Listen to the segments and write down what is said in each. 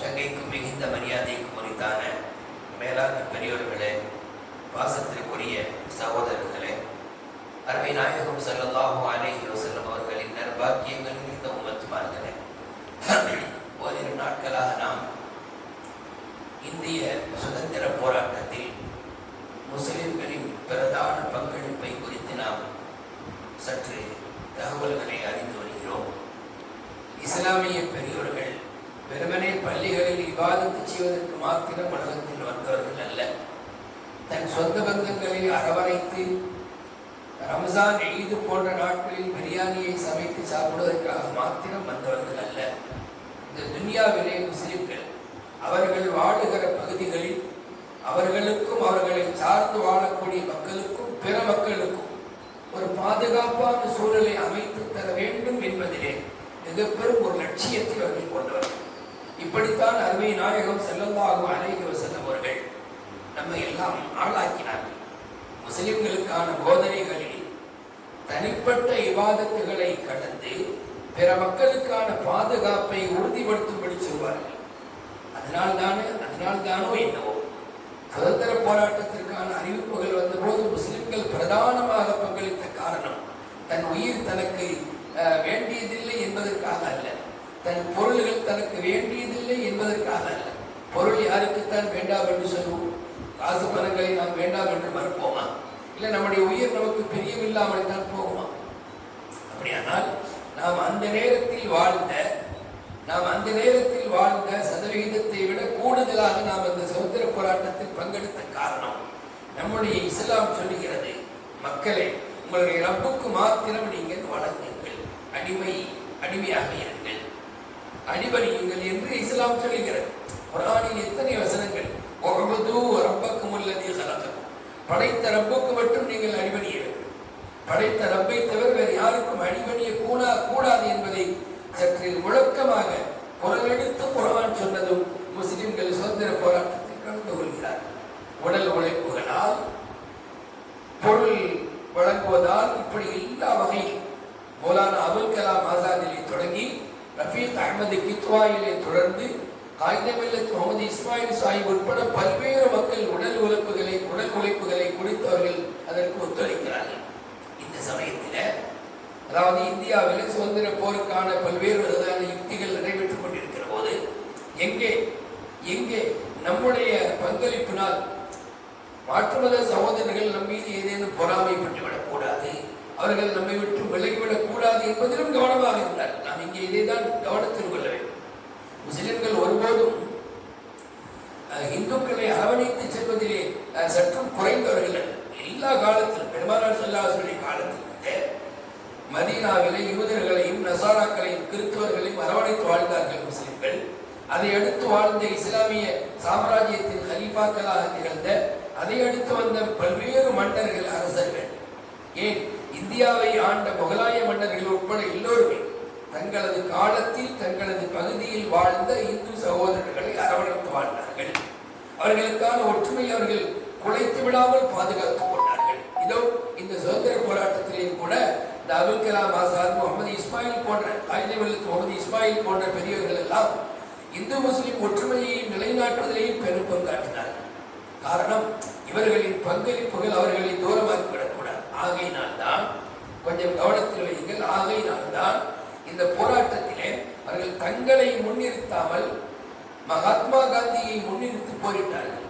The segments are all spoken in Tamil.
சங்கைக்கும் மிகுந்த மரியாதைக்கும் உரித்தான மேலான பெரியோர்களே பாசத்திற்குரிய சகோதரர்களே அருமை நாயகம் ஸல்லல்லாஹு அலேஹி செல்லும் அவர்களின் நர்பாக்கியங்கள் மிகுந்த உம்மத்துமார்களே ஓரிரு நாட்களாக நாம் இந்திய சுதந்திர போராட்டத்தில் முஸ்லிம்களின் பிரதான பங்களிப்பை குறித்து நாம் சற்று தகவல்களை அறிந்து வருகிறோம். இஸ்லாமிய பெரியோர்கள் வெறுமனே பள்ளிகளில் இவாதத்து செய்வதற்கு மாத்திரம் உலகத்தில் வந்தவர்கள் அல்ல. தன் சொந்த பந்தங்களை அரவணைத்து ரம்ஜான் ஈது போன்ற நாட்களில் பிரியாணியை சமைத்து சாப்பிடுவதற்காக மாத்திரம் வந்தவர்கள் அல்ல. இந்த துன்யாவிலே முஸ்லிம்கள் அவர்கள் வாழுகிற பகுதிகளில் அவர்களுக்கும் அவர்களை சார்ந்து வாழக்கூடிய மக்களுக்கும் பிற மக்களுக்கும் ஒரு பாதுகாப்பான சூழலை அமைத்து தர வேண்டும் என்பதிலே மிக பெரும் ஒரு லட்சியத்தை அவர்கள் கொண்டவர்கள். இப்படித்தான் அருமை நாயகம் செல்லல்லாஹு அலைஹி வஸல்லம் அவர்கள் நம்மை எல்லாம் ஆளாக்கினார்கள். முஸ்லிம்களுக்கான போதனைகளில் தனிப்பட்ட விவாதத்துகளை கடந்து பிற மக்களுக்கான பாதுகாப்பை உறுதிப்படுத்தும்படி சொல்வார்கள். அதனால் தானே அதனால் தானோ என்னவோ சுதந்திர போராட்டத்திற்கான அறிவிப்புகள் வந்தபோது முஸ்லிம்கள் பிரதானமாக பங்களித்த காரணம் தன் உயிர் தனக்கு வேண்டியதில்லை என்பதற்காக அல்ல. தன் பொருள்கள் தனக்கு வேண்டியதில்லை என்பதற்காக அல்ல. பொருள் யாருக்குத்தான் வேண்டாம் என்று சொல்லுவோம்? காசு பணங்களை நாம் வேண்டாம் என்று மறுப்போமா? இல்லை நம்முடைய உயிர் நமக்கு பிரியமில்லாமல் தான் போகுமா? அப்படியானால் நாம் அந்த நேரத்தில் வாழ்ந்த நாம் அந்த நேரத்தில் வாழ்ந்த சதவிகிதத்தை விட கூடுதலாக நாம் அந்த சுதந்திர போராட்டத்தில் பங்கெடுத்த காரணம் நம்முடைய இஸ்லாம் சொல்லுகிறது மக்களே உங்களுடைய ரப்புக்கு மாத்திரம் நீங்கள் வழங்குங்கள். அடிமை அடிமையாக அடிபணியுங்கள் என்று இஸ்லாம் சொல்லுகிறது. குரானில் எத்தனை வசனங்கள்? ஒவ்வொரு ரப்பக்கும் உள்ளதே கலக்கம் படைத்த ரப்புக்கு மட்டும் நீங்கள் அடிபணிய வேண்டும். படைத்த ரப்பை தவிர வேறு யாருக்கும் அடிபணிய கூடா கூடாது என்பதை சற்று முழக்கமாக குரலெடுத்து குரான் சொன்னதும் முஸ்லிம்கள் சுதந்திர போராட்டத்தில் கலந்து கொள்கிறார். உடல் உழைப்புகளால் பொருள் வழங்குவதால் இப்படி எல்லா வகையில் மௌலானா அபுல் கலாம் ஆசாதிலே தொடங்கி ரஃபீக் அகமது கித்வாயிலே தொடர்ந்து காகிதமில்லத் முகமது இஸ்மாயில் சாஹிப் உட்பட பல்வேறு மக்கள் உடல் உழைப்புகளை உடல் உழைப்புகளை கொடுத்தவர்கள் அதற்கு ஒத்துழைக்கிறார்கள் இந்த சமயத்தில் அதாவது இந்தியாவில் சுதந்திர போருக்கான பல்வேறு விதமான யுக்திகள் நடைபெற்றுக் கொண்டிருக்கிற போது எங்கே எங்கே நம்முடைய பங்களிப்பினால் மாற்றுமத சகோதரர்கள் நம் மீது ஏதேனும் பொறாமைப்பட்டு விடக்கூடாது அவர்கள் நம்மை விட்டு என்பதிலும் கவனமாக இருந்தார். நாம் இங்கே இதைதான் கவனத்தில் கொள்ள வேண்டும். முஸ்லிம்கள் ஒருபோதும் இந்துக்களை அரவணைத்து செல்வதிலே சற்றும் குறைந்தவர்கள் எல்லா காலத்திலும் பெருமானார் செல்லாசுடைய காலத்திலிருந்தே மதீனாவிலே யூதர்களையும் நசாராக்களையும் கிறிஸ்தவர்களையும் அரவணைத்து வாழ்ந்தார்கள் முஸ்லிம்கள். அதை அடுத்து வாழ்ந்த இஸ்லாமிய சாம்ராஜ்யத்தின் ஹலீஃபாக்களாக திகழ்ந்த அதை அடுத்து வந்த பல்வேறு மன்னர்கள் அரசர்கள். ஏன்? இந்தியாவை ஆண்ட முகலாய மன்னர்கள் உட்பட எல்லோருமே தங்களது காலத்தில் தங்களது பகுதியில் வாழ்ந்த இந்து சகோதரர்களை அரவணைத்து வாழ்ந்தார்கள். அவர்களுக்கான ஒற்றுமை அவர்கள் குலைத்து விடாமல் பாதுகாத்துக் கொண்டார்கள். இதோ இந்த சுதந்திர போராட்டத்திலேயும் கூட இந்த அபுல் கலாம் ஆசாத் முகமது இஸ்மாயில் போன்ற காகிதவல்லத் முகமது இஸ்மாயில் போன்ற பெரியவர்கள் எல்லாம் இந்து முஸ்லிம் ஒற்றுமையை நிலைநாட்டுவதிலேயும் பெரும் பங்காற்றினார்கள். காரணம் இவர்களின் பங்களிப்புகள் அவர்களை தூரமாக்கிவிடும் ஆகையினால்தான் ஆகையினால் தான் கொஞ்சம் கவனத்தில் வையுங்கள். ஆகையினால் தான் இந்த போராட்டத்திலே அவர்கள் தங்களை முன்னிறுத்தாமல் மகாத்மா காந்தியை முன்னிறுத்தி போரிட்டார்கள்.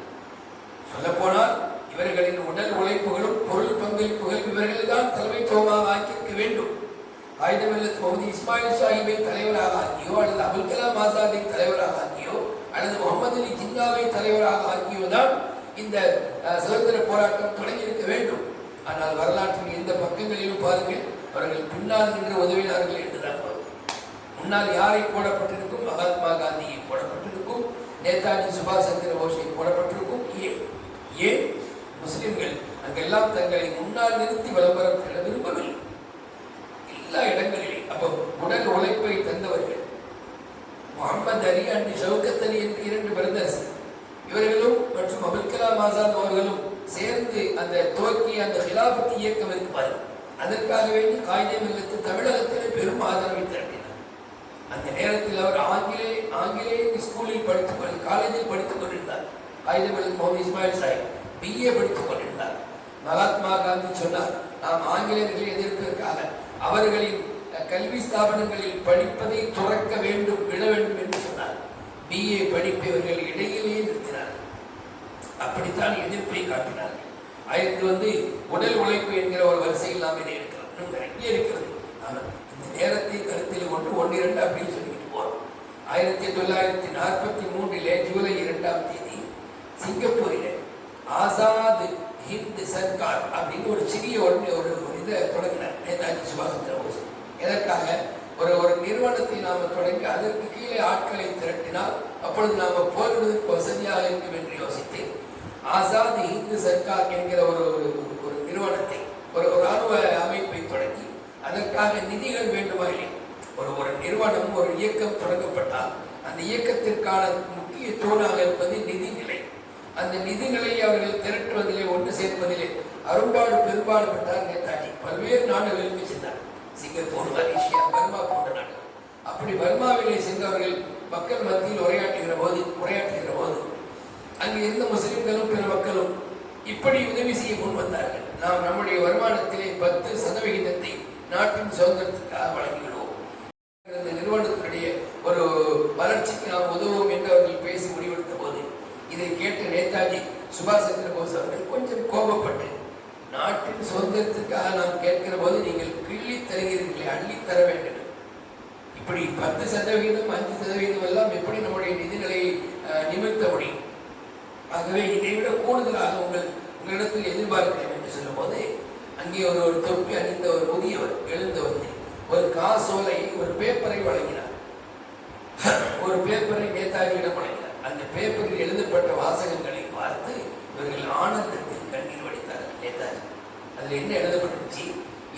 சொல்லப்போனால் இவர்களின் உடல் உழைப்புகளும் பொருள் பங்களிப்புகளும் இவர்கள் தான் தலைமைத்துவமாக ஆக்கியிருக்க வேண்டும். ஆயுதமில்லத் முகமது இஸ்மாயில் சாஹிபை தலைவராக ஆக்கியோ அல்லது அபுல் கலாம் ஆசாத்தை தலைவராக ஆக்கியோ அல்லது முகமது அலி ஜின்னாவை தலைவராக ஆக்கியோ தான் இந்த சுதந்திர போராட்டம் தொடங்கியிருக்க வேண்டும். ஆனால் வரலாற்றில் எந்த பக்கங்களிலும் பாருங்கள் அவர்கள் பின்னால் நின்று உதவினார்கள் என்றுதான் முன்னால் யாரை போடப்பட்டிருக்கும்? மகாத்மா காந்தியை போடப்பட்டிருக்கும் நேதாஜி சுபாஷ் சந்திர போஸை போடப்பட்டிருக்கும். ஏன்? ஏன்? முஸ்லிம்கள் அங்கெல்லாம் தங்களை முன்னால் நிறுத்தி விளம்பரம் பெற விரும்பவில்லை எல்லா இடங்களிலும் அப்போ உடல் உழைப்பை தந்தவர்கள் முகமது அலி அண்ட் ஷவுகத் அலி என்று இரண்டு பிரதர்ஸ் இவர்களும் மற்றும் அபுல் கலாம் ஆசாத் அவர்களும் சேர்ந்து அந்த துவக்கிய அந்த ஹிலாபத் இயக்கம் இருப்பார் அதற்காக வேண்டி தமிழகத்திலே பெரும் ஆதரவை திரட்டினார் அந்த நேரத்தில் அவர் ஆங்கிலே ஆங்கிலேய ஸ்கூலில் படித்துக் கொண்டு காலேஜில் படித்துக் கொண்டிருந்தார். ஆயுதமில் முகமது இஸ்மாயில் சாஹிப் பிஏ படித்துக் கொண்டிருந்தார். மகாத்மா காந்தி சொன்னார் நாம் ஆங்கிலேயர்களை எதிர்ப்பதற்காக அவர்களின் கல்வி ஸ்தாபனங்களில் படிப்பதை துறக்க வேண்டும் விட வேண்டும் என்று சொன்னார். பிஏ படிப்பை அவர்கள் இடையிலேயே நிறுத்தினார் அப்படித்தான் எதிர்ப்பை காட்டினார்கள். அதற்கு வந்து உடல் உழைப்பு என்கிற ஒரு வரிசையில் நாம் இதை என்று நிறைய இருக்கிறது. ஆனால் இந்த நேரத்தை கருத்தில் கொண்டு ஒன்று இரண்டு அப்படின்னு சொல்லிட்டு போறோம். ஆயிரத்தி தொள்ளாயிரத்தி நாற்பத்தி மூன்றிலே ஜூலை இரண்டாம் தேதி சிங்கப்பூரிலே ஆசாத் ஹிந்த் சர்க்கார் அப்படின்னு ஒரு சிறிய ஒரு ஒரு இதை தொடங்கினார். நேதாஜி சுபாஷ் சந்திர போஸ். எதற்காக? ஒரு ஒரு நிறுவனத்தை நாம் தொடங்கி அதற்கு கீழே ஆட்களை திரட்டினால் அப்பொழுது நாம் போரிடுவதற்கு வசதியாக இருக்கும் என்று யோசித்து ஆசாத் ஹிந்து சர்க்கார் என்கிற ஒரு ஒரு- ஒரு நிறுவனத்தை ஒரு ஒரு ஆர்வ அமைப்பை தொடங்கி அதற்காக நிதிகள் வேண்டுமா இல்லை ஒரு ஒரு நிறுவனம் ஒரு இயக்கம் தொடங்கப்பட்டால் அந்த இயக்கத்திற்கான முக்கிய தூணாக இருப்பது நிதி நிலை. அந்த நிதிகளை அவர்கள் திரட்டுவதிலே ஒன்று சேர்ப்பதிலே அரும்பாடு பெரும்பாடு பெற்றார் நேதாஜி. பல்வேறு நாடுகளுக்கு சென்றார். சிங்கப்பூர் மலேசியா பர்மா போன்ற நாடுகள். அப்படி பர்மாவிலே சென்றவர்கள் மக்கள் மத்தியில் உரையாற்றுகிற போது உரையாற்றுகிற போது அங்கு இருந்த முஸ்லிம்களும் பிற மக்களும் இப்படி உதவி செய்ய முன் வந்தார்கள். நாம் நம்முடைய வருமானத்திலே பத்து சதவிகிதத்தை நாட்டின் சுதந்திரத்துக்காக வழங்கிவிடுவோம் இந்த நிறுவனத்தினுடைய ஒரு வளர்ச்சிக்கு நாம் உதவுவோம் என்று அவர்கள் பேசி முடிவெடுத்த போது இதை கேட்ட நேதாஜி சுபாஷ் சந்திர போஸ் அவர்கள் கொஞ்சம் கோபப்பட்டு நாட்டின் சுதந்திரத்துக்காக நாம் கேட்கிற போது நீங்கள் கிள்ளி தருகிறீர்களே அள்ளி தர வேண்டும். இப்படி பத்து சதவிகிதம் அஞ்சு சதவிகிதம் எல்லாம் எப்படி நம்முடைய நிதிநிலையை நிமித்த நிமிர்த்த முடியும்? ஆகவே இதை விட கூடுதலாக உங்கள் உங்களிடத்தில் எதிர்பார்க்கிறேன் என்று சொல்லும்போது அங்கே ஒரு ஒரு தொப்பி அணிந்த ஒரு முதியவர் எழுந்து வந்து ஒரு காசோலை ஒரு பேப்பரை வழங்கினார். ஒரு பேப்பரை நேதாஜியிடம் வழங்கினார். அந்த பேப்பரில் எழுதப்பட்ட வாசகங்களை பார்த்து இவர்கள் ஆனந்தத்தில் கண்ணீர் வடித்தார்கள். நேதாஜி அதில் என்ன எழுதப்பட்டுச்சு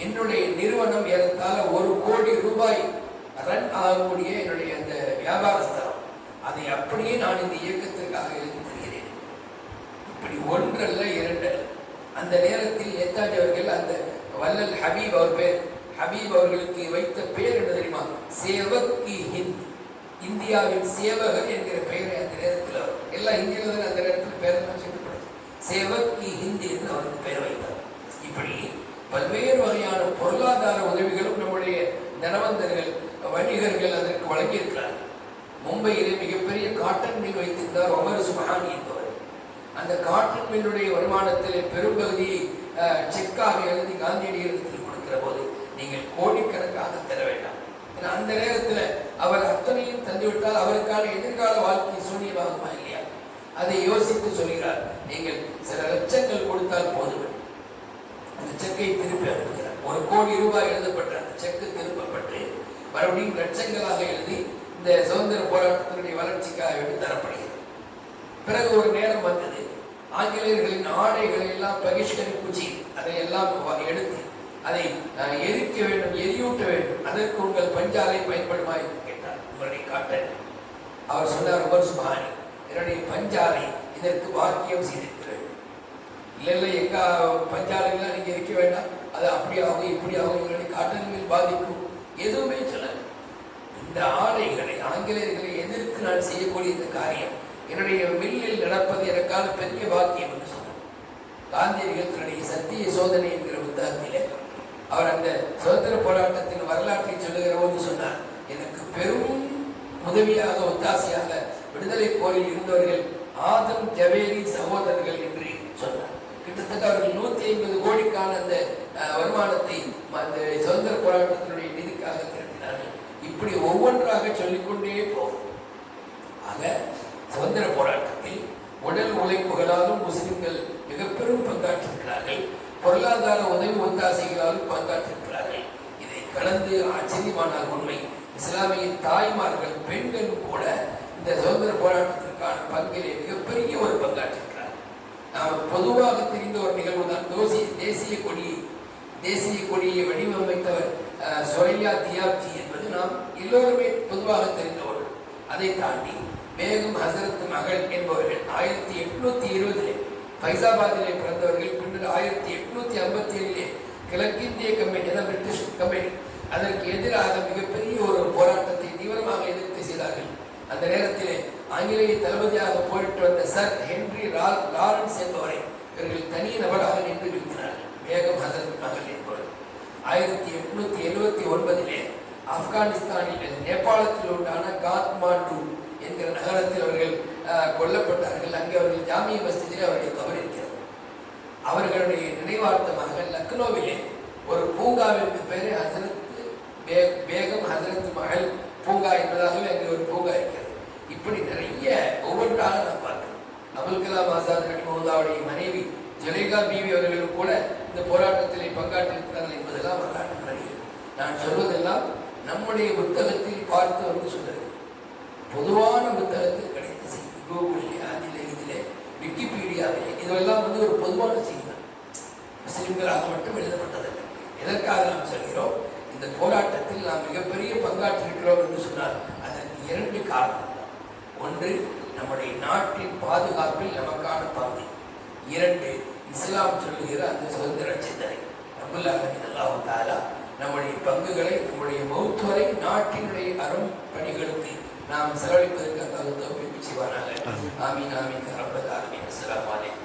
என்னுடைய நிறுவனம் ஏறத்தாழ ஒரு கோடி ரூபாய் ரன் ஆகக்கூடிய என்னுடைய அந்த வியாபார ஸ்தலம் அதை அப்படியே நான் இந்த இயக்கத்திற்காக எழுதி இப்படி ஒன்றல்ல இரண்டு. அந்த நேரத்தில் நேதாஜி அவர்கள் அந்த வல்லல் ஹபீப் அவர் பேர் ஹபீப் அவர்களுக்கு வைத்த பெயர் என்ன தெரியுமா? சேவக் ஹிந்த். இந்தியாவின் சேவகர் என்கிற பெயரை அந்த நேரத்தில் எல்லாம் எல்லா இந்தியாவில் அந்த நேரத்தில் பேரெல்லாம் சொல்லப்படுது சேவக் ஹிந்த் என்று அவருக்கு பெயர் வைத்தார். இப்படி பல்வேறு வகையான பொருளாதார உதவிகளும் நம்முடைய தனவந்தர்கள் வணிகர்கள் அதற்கு வழங்கியிருக்கிறார்கள். மும்பையிலே மிகப்பெரிய காட்டன் மில் வைத்திருந்தார் ஒமர் சுமஹானி என்பவர். அந்த காற்று பெண்ணுடைய வருமானத்திலே பெரும்பகுதியை செக்காக எழுதி காந்தியடிகளுக்கு கொடுக்கிற போது நீங்கள் கோடிக்கணக்காக தர வேண்டாம். ஏன்னா அந்த நேரத்தில் அவர் அத்தனையும் தந்துவிட்டால் அவருக்கான எதிர்கால வாழ்க்கை சூன்யமாகுமா இல்லையா? அதை யோசித்து சொல்கிறார் நீங்கள் சில லட்சங்கள் கொடுத்தால் போதும் அந்த செக்கை திருப்பி அனுப்புகிறார். ஒரு கோடி ரூபாய் எழுதப்பட்ட அந்த செக்கு திருப்பப்பட்டு மறுபடியும் லட்சங்களாக எழுதி இந்த சுதந்திர போராட்டத்தினுடைய வளர்ச்சிக்காக வேண்டி தரப்படுகிறது. பிறகு ஒரு நேரம் வந்தது. ஆங்கிலேயர்களின் ஆடைகளை எல்லாம் பகிஷ்கரிப்பு அதை எல்லாம் எடுத்து அதை எரிக்க வேண்டும் எரியூட்ட வேண்டும். அதற்கு உங்கள் பஞ்சாலை பயன்படுமா என்று கேட்டார் உங்களுடைய காட்டன் அவர் சொன்னார் உமர் சுபானி என்னுடைய பஞ்சாலை இதற்கு வாக்கியம் செய்திருக்கிறது. இல்லை இல்லை எங்க பஞ்சாலைகள்லாம் நீங்க இருக்க வேண்டாம். அது அப்படி ஆகும் இப்படி ஆகும் எங்களுடைய காட்டன்கள் பாதிக்கும். எதுவுமே சொல்ல இந்த ஆடைகளை ஆங்கிலேயர்களை எதிர்த்து நான் செய்யக்கூடிய இந்த காரியம் என்னுடைய மில்லில் நடப்பது எனக்கான பெரிய பாக்கியம் என்று சொன்னார். காந்தியடிகள் தன்னுடைய சத்திய சோதனை என்கிற புத்தகத்திலே அவர் அந்த சுதந்திர போராட்டத்தின் வரலாற்றை சொல்லுகிற போது சொன்னார் எனக்கு பெரும் உதவியாக ஒத்தாசையாக விடுதலை போரில் இருந்தவர்கள் ஆதம் ஜவேரி சகோதரர்கள் என்று சொன்னார். கிட்டத்தட்ட அவர்கள் நூத்தி ஐம்பது கோடிக்கான அந்த அஹ், வருமானத்தை அந்த சுதந்திர போராட்டத்தினுடைய நிதிக்காக திரட்டினார்கள். இப்படி ஒவ்வொன்றாக சொல்லிக்கொண்டே போகும். ஆக சுதந்திர போராட்டத்தில் உடல் உழைப்புகளாலும் முஸ்லிம்கள் மிக பெரும் பங்காற்றிருக்கிறார்கள். பொருளாதார உதவி ஒத்தாசைகளாலும் பங்காற்றிருக்கிறார்கள். இதை கலந்து ஆச்சரியமானால் உண்மை. இஸ்லாமிய தாய்மார்கள் பெண்களும் கூட இந்த சுதந்திர போராட்டத்திற்கான பங்கிலே மிகப்பெரிய ஒரு பங்காற்றிருக்கிறார்கள். நாம் பொதுவாக தெரிந்த ஒரு நிகழ்வு தான் தோசி தேசிய கொடியை தேசிய கொடியை வடிவமைத்தவர் அஹ், சொரையா தியாப்ஜி என்பது நாம் எல்லோருமே பொதுவாக தெரிந்த ஒன்று. அதை தாண்டி மேகம் ஹசரத் மகள் என்பவர்கள். ஆயிரத்தி எட்நூத்தி இருபதிலே ஃபைசாபாதிலே பிறந்தவர்கள். பின்னர் ஆயிரத்தி எட்நூத்தி ஐம்பத்தி ஏழிலே கிழக்கிந்திய கம்பெனி என பிரிட்டிஷ் கம்பெனி. அதற்கு எதிராக மிகப்பெரிய ஒரு போராட்டத்தை தீவிரமாக எதிர்த்து செய்தார்கள். அந்த நேரத்திலே ஆங்கிலேய தளபதியாக போரிட்டு வந்த சர் ஹென்றி ரா- லாரன்ஸ் என்பவரை இவர்கள் தனி நபராக நின்று நிறுத்தினார்கள் மேகம் ஹசரத் மகள் என்பவர். ஆயிரத்தி எட்நூத்தி எழுவத்தி ஒன்பதிலே ஆப்கானிஸ்தானில் நேபாளத்தில் உண்டான காத்மாண்டு என்கிற நகரத்தில் அவர்கள் கொல்லப்பட்டார்கள். அங்கே அவர்கள் ஜாமிய மஸ்ஜிதிலே அவருடைய கவர் இருக்கிறது. அவர்களுடைய நினைவார்த்தமாக லக்னோவிலே ஒரு பூங்காவிற்கு பெயர் ஹசரத் பேகம் ஹசரத் மகள் பூங்கா என்பதாகவே அங்கே ஒரு பூங்கா இருக்கிறது. இப்படி நிறைய ஒவ்வொன்றாக நான் பார்க்கிறேன் அபுல் கலாம் ஆசாத் ரஹ்மோதாவுடைய மனைவி ஜுலேகா பீவி அவர்களும் கூட இந்த போராட்டத்திலே பங்காற்றிருக்கிறார்கள் என்பதெல்லாம் வரலாற்று நான் சொல்வதெல்லாம் நம்முடைய புத்தகத்தில் பார்த்து வந்து சொல்லுங்கள். பொதுவான புத்தகத்தில் கிடைத்த செய்தி கூகுளிலே அதில் இதில் விக்கிபீடியாவிலே இதெல்லாம் வந்து ஒரு பொதுவான செய்தி தான். முஸ்லிம்களாக மட்டும் எழுதப்பட்டதல்ல. எதற்காக நாம் சொல்கிறோம்? இந்த போராட்டத்தில் நாம் மிகப்பெரிய பங்காற்றிருக்கிறோம் என்று சொன்னால் அதற்கு இரண்டு காரணம் தான் ஒன்று நம்முடைய நாட்டின் பாதுகாப்பில் நமக்கான பங்கு. இரண்டு இஸ்லாம் சொல்லுகிற அந்த சுதந்திர சிந்தனை. அபுல்லாஹ் அல்லாஹு தாலா நம்முடைய பங்குகளை நம்முடைய மௌத்துவரை நாட்டினுடைய அரும் பணிகளுக்கு நாம் செலவழிப்பதற்கு அந்த தோப்பிக்கு செய்வானாக ஆமீன் ஆமீன். ரப்பல் ஆலமீன். அஸ்ஸலாமு அலைக்கும்.